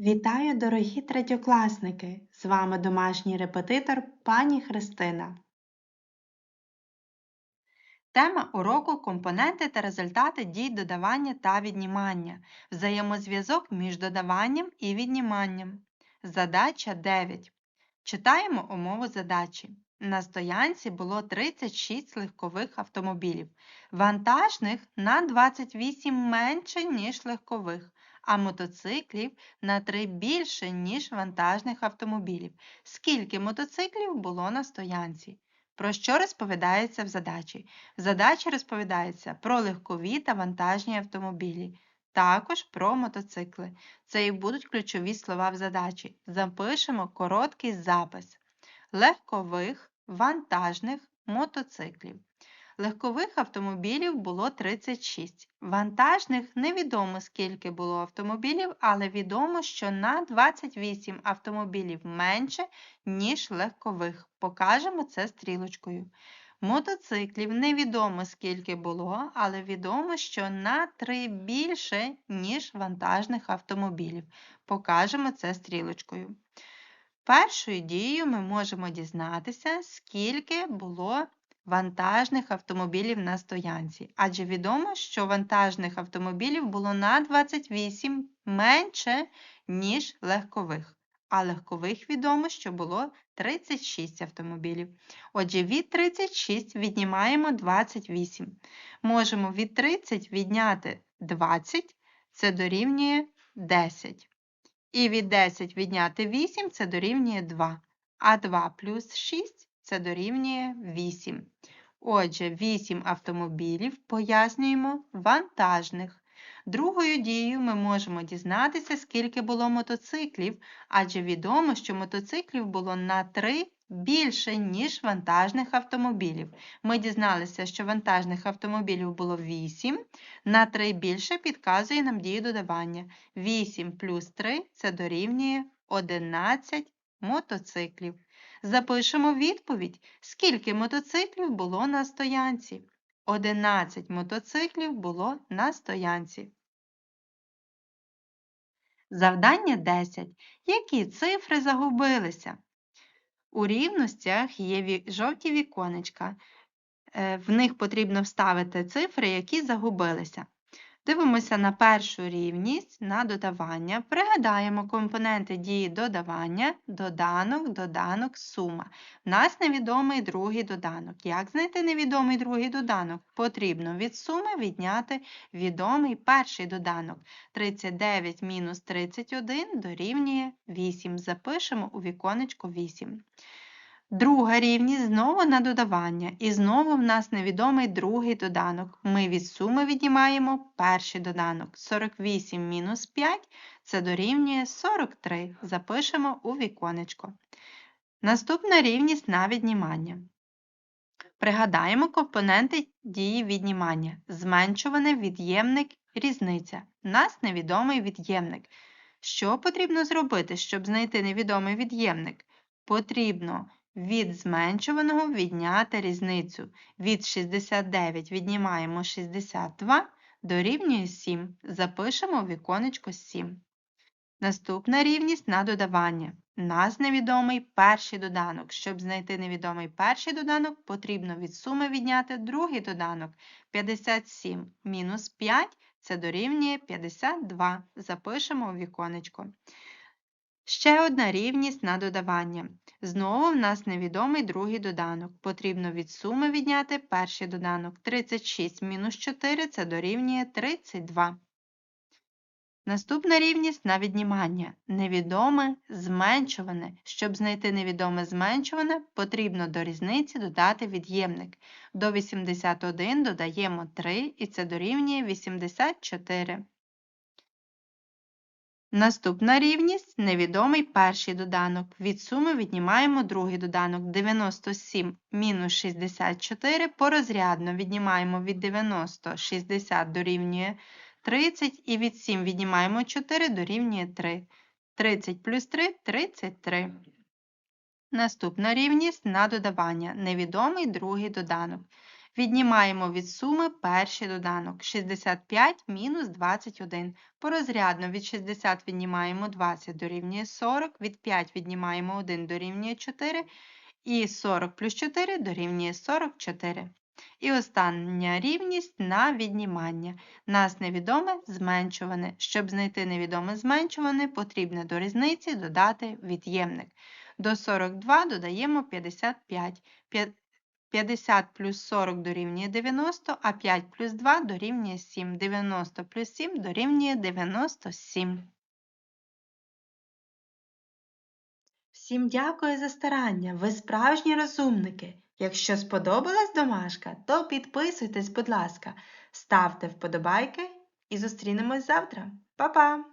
Вітаю, дорогі третьокласники! З вами домашній репетитор пані Христина. Тема уроку компоненти та результати дій додавання та віднімання. Взаємозв'язок між додаванням і відніманням. Задача 9. Читаємо умову задачі. На стоянці було 36 легкових автомобілів, вантажних на 28 менше, ніж легкових, а мотоциклів на 3 більше, ніж вантажних автомобілів. Скільки мотоциклів було на стоянці? Про що розповідається в задачі? В задачі розповідається про легкові та вантажні автомобілі, також про мотоцикли. Це і будуть ключові слова в задачі. Запишемо короткий запис легкових, вантажних мотоциклів. Легкових автомобілів було 36. Вантажних невідомо скільки було автомобілів, але відомо, що на 28 автомобілів менше, ніж легкових. Покажемо це стрілочкою. Мотоциклів невідомо скільки було, але відомо, що на 3 більше, ніж вантажних автомобілів. Покажемо це стрілочкою. Першою дією ми можемо дізнатися, скільки було вантажних автомобілів на стоянці, адже відомо, що вантажних автомобілів було на 28 менше, ніж легкових. А легкових відомо, що було 36 автомобілів. Отже, від 36 віднімаємо 28. Можемо від 30 відняти 20, це дорівнює 10. І від 10 відняти 8 це дорівнює 2. А 2 плюс 6 це дорівнює 8. Отже, 8 автомобілів пояснюємо вантажних. Другою дією ми можемо дізнатися, скільки було мотоциклів, адже відомо, що мотоциклів було на 3 більше, ніж вантажних автомобілів. Ми дізналися, що вантажних автомобілів було 8, на 3 більше підказує нам дію додавання. 8 плюс 3 це дорівнює 11 мотоциклів. Запишемо відповідь, скільки мотоциклів було на стоянці. 11 мотоциклів було на стоянці. Завдання 10. Які цифри загубилися? У рівностях є жовті віконечка. Е, в них потрібно вставити цифри, які загубилися. Дивимося на першу рівність на додавання. Пригадаємо компоненти дії додавання, доданок, доданок, сума. У нас невідомий другий доданок. Як знайти невідомий другий доданок? Потрібно від суми відняти відомий перший доданок. 39 мінус 31 дорівнює 8. Запишемо у віконечко 8. Друга рівність знову на додавання. І знову в нас невідомий другий доданок. Ми від суми віднімаємо перший доданок. 48 мінус 5 це дорівнює 43. Запишемо у віконечко. Наступна рівність на віднімання. Пригадаємо компоненти дії віднімання. Зменшуваний від'ємник різниця. Нас невідомий від'ємник. Що потрібно зробити, щоб знайти невідомий від'ємник? Потрібно від зменшуваного відняти різницю. Від 69 віднімаємо 62 дорівнює 7. Запишемо віконечко 7. Наступна рівність на додавання. Нас невідомий перший доданок. Щоб знайти невідомий перший доданок, потрібно від суми відняти другий доданок. 57 мінус 5 це дорівнює 52. Запишемо у віконечко. Ще одна рівність на додавання. Знову в нас невідомий другий доданок. Потрібно від суми відняти перший доданок. 36 мінус 4 це дорівнює 32. Наступна рівність на віднімання. Невідоме зменшуване. Щоб знайти невідоме зменшуване, потрібно до різниці додати від'ємник. До 81 додаємо 3 і це дорівнює 84. Наступна рівність невідомий перший доданок. Від суми віднімаємо другий доданок 97 мінус 64 порозрядно віднімаємо від 90 60 дорівнює 30 і від 7 віднімаємо 4 дорівнює 3. 30 плюс 3 33. Наступна рівність на додавання. Невідомий другий доданок. Віднімаємо від суми перший доданок 65 мінус 21. Порозрядно від 60 віднімаємо 20 дорівнює 40, від 5 віднімаємо 1 дорівнює 4, і 40 плюс 4 дорівнює 44. І остання рівність на віднімання. Нас невідоме зменшуване. Щоб знайти невідоме зменшуване, потрібно до різниці додати від'ємник. До 42 додаємо 55. 50 плюс 40 дорівнює 90, а 5 плюс 2 дорівнює 7. 90 плюс 7 дорівнює 97. Всім дякую за старання. Ви справжні розумники. Якщо сподобалась домашка, то підписуйтесь, будь ласка, ставте вподобайки і зустрінемось завтра. Па-па!